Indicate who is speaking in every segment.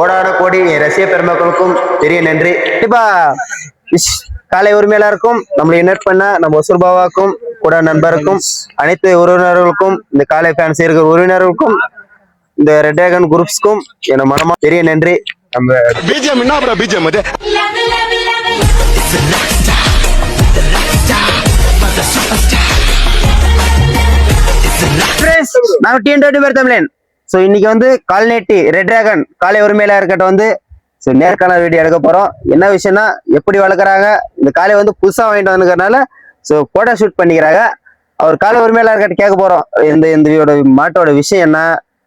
Speaker 1: கோடான கோடி ரசிக பெருமக்களுக்கும் பெரிய நன்றி. கண்டிப்பா காலை உரிமையாளருக்கும் நம்மளை இன்வைட் பண்ண நம்ம ஒசூர் பாபாவுக்கும் கூட நண்பருக்கும் அனைத்து உறவினர்களுக்கும் இந்த காலை ஃபேன்ஸ் இருக்கிற உறவினர்களுக்கும் இந்த ரெட் டிராகன் குரூப்ஸ்க்கும் என மனமா பெரிய நன்றி. நம்ம
Speaker 2: பிஜிஎம் என்ன அப்புறம் பிஜிஎம் அது
Speaker 1: நான் டிஎன் பேர் தமிழன். ஸோ இன்னைக்கு வந்து கால்நேட்டி ரெட் டிராகன் காலை உரிமையில இருக்கட்ட வந்து ஸோ நேர்காணல் வீடியோ எடுக்க போகிறோம் என்ன விஷயம்னா எப்படி வளர்க்குறாங்க இந்த காலை வந்து புதுசாக வாங்கிட்டு வந்துக்கிறனால ஸோ ஃபோட்டோ ஷூட் பண்ணிக்கிறாங்க. அவர் காலை உரிமையில இருக்கட்ட கேட்க போகிறோம் இந்த இந்த மாட்டோட விஷயம் என்ன?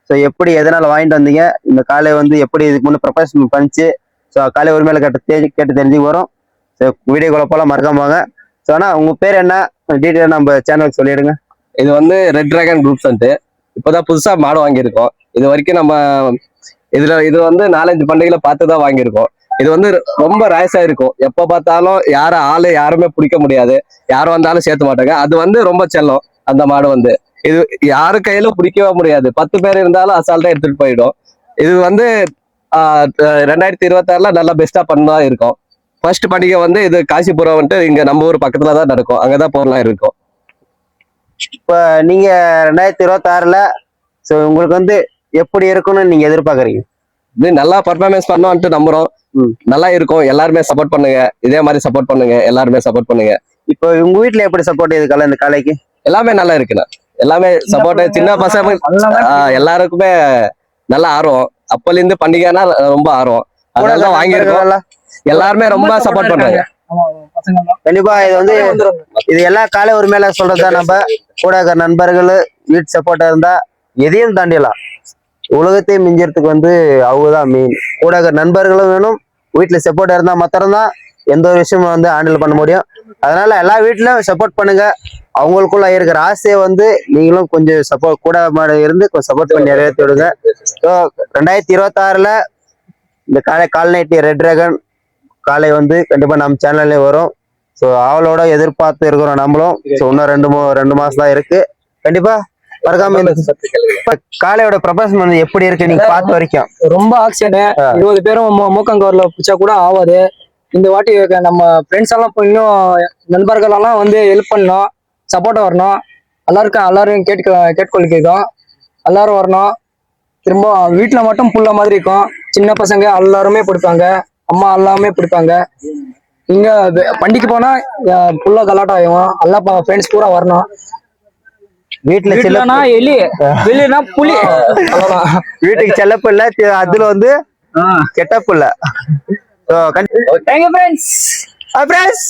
Speaker 1: ஸோ எப்படி எதனால் வாங்கிட்டு வந்தீங்க? இந்த காலை வந்து எப்படி இதுக்கு முன்னே ப்ரொஃபஷன் பண்ணிச்சு? ஸோ காலை உரிமையில கட்ட தெரிஞ்சு கேட்டு தெரிஞ்சு வரும் ஸோ வீடியோ குழப்பெல்லாம் மறக்காம வாங்க. ஸோ ஆனால் உங்கள் பேர் என்ன? டீட்டெயில் நம்ம சேனலுக்கு சொல்லிடுங்க.
Speaker 3: இது வந்து ரெட் டிராகன் குரூப்ஸ் வந்துட்டு இப்போதான் புதுசா மாடு வாங்கியிருக்கோம். இது வரைக்கும் நம்ம இதுல இது வந்து நாலஞ்சு பண்டிகையில பார்த்து தான் வாங்கியிருக்கோம். இது வந்து ரொம்ப ராயசா இருக்கும். எப்ப பார்த்தாலும் யார ஆளு யாருமே பிடிக்க முடியாது. யார் வந்தாலும் சேர்த்து மாட்டாங்க. அது வந்து ரொம்ப செல்லம் அந்த மாடு வந்து. இது யாரு கையில பிடிக்கவே முடியாது. பத்து பேர் இருந்தாலும் அசால்ட்டா எடுத்துட்டு போயிடும். இது வந்து ரெண்டாயிரத்தி இருபத்தாறுல நல்லா பெஸ்டா பண்ணா இருக்கும். ஃபர்ஸ்ட் பண்டிகை வந்து இது காசிபுரம் வந்துட்டு இங்க நம்ம ஊர் பக்கத்துல தான் நடக்கும். அங்கதான் போறலாம் இருக்கும்.
Speaker 1: இப்போ நீங்க ரெண்டாயிரத்தி இருபத்தி ஆறுல ஸோ உங்களுக்கு வந்து எப்படி இருக்கும்னு நீங்க எதிர்பார்க்குறீங்க?
Speaker 3: இது நல்லா பர்ஃபார்மன்ஸ் பண்ணோம்ட்டு நம்புறோம். நல்லா இருக்கும். எல்லாருமே சப்போர்ட் பண்ணுங்க. இதே மாதிரி சப்போர்ட் பண்ணுங்க. எல்லாருமே சப்போர்ட் பண்ணுங்க.
Speaker 1: இப்போ உங்க வீட்ல எப்படி சப்போர்ட் இதுக்கெல்லாம் இந்த காலைக்கு
Speaker 3: எல்லாமே நல்லா இருக்குண்ணா எல்லாமே சப்போர்ட் சின்ன பசங்க எல்லாருக்குமே நல்ல ஆர்வம். அப்பல இருந்து பண்டிகைனா ரொம்ப ஆர்வம். அதனால தான் வாங்கியிருக்கோம். எல்லாருமே ரொம்ப சப்போர்ட் பண்றாங்க.
Speaker 1: கண்டிப்பா இது வந்து இது எல்லா காலை உரிமையில சொல்றதுதான் நம்ம கூட இருக்கிற நண்பர்கள் வீட்டு சப்போர்ட்டா இருந்தா எதையும் தாண்டிடலாம். உலகத்தை மிஞ்சறதுக்கு வந்து அவங்க தான் மெயின் கூட இருக்கிற நண்பர்களும் வேணும் வீட்டுல சப்போர்ட் இருந்தா மாத்திரம்தான் எந்த ஒரு விஷயமும் வந்து ஹேண்டில் பண்ண முடியும். அதனால எல்லா வீட்லயும் சப்போர்ட் பண்ணுங்க. அவங்களுக்குள்ள இருக்கிற ஆசையை வந்து நீங்களும் கொஞ்சம் சப்போர்ட் கூட மாட இருந்து கொஞ்சம் சப்போர்ட் பண்ணி நிறைவேற்றி விடுங்க. ஸோ ரெண்டாயிரத்தி இருபத்தாறுல இந்த காலை கால்நைட்டி ரெட் டிராகன் காலை வந்து கண்டிப்பா நம்ம சேனல்லே வரும். ஸோ அவளோட எதிர்பார்த்து இருக்கிறோம் நம்மளும். ஸோ இன்னும் ரெண்டு மூ ரெண்டு மாசம் தான் இருக்கு. கண்டிப்பா மறக்காம காளையோட ப்ரொபோசல் வந்து எப்படி இருக்கு நீங்க பார்த்த வரைக்கும்?
Speaker 4: ரொம்ப ஆக்சிடென்ட். இருபது பேரும் மூ- மூக்கங்கவர்ல பிடிச்சா கூட ஆகாது இந்த வாட்டி நம்ம ஃப்ரெண்ட்ஸ் எல்லாம் இன்னும் நண்பர்கள் எல்லாம் வந்து ஹெல்ப் பண்ணணும் சப்போர்ட் வரணும். எல்லாருக்கும் எல்லாரும் கேட்க கேட்டுக்கொள்கிறோம். எல்லாரும் வரணும். திரும்ப வீட்டுல மட்டும் புள்ள மாதிரி இருக்கும். சின்ன பசங்க எல்லாருமே பிடிப்பாங்க அம்மா எல்லாமே பிடிப்பாங்க இங்க பண்டிகை போனா புள்ள கலாட்டம் ஆகும் எல்லாம் ஃப்ரெண்ட்ஸ் பூரா வரணும்.
Speaker 1: வீட்டுல சில
Speaker 4: வீட்டுலனா எலி வெளியனா புலி.
Speaker 1: வீட்டுக்கு செல்லப்பு இல்ல அதுல வந்து கெட்டப்பு இல்ல.
Speaker 4: Thank you friends
Speaker 1: friends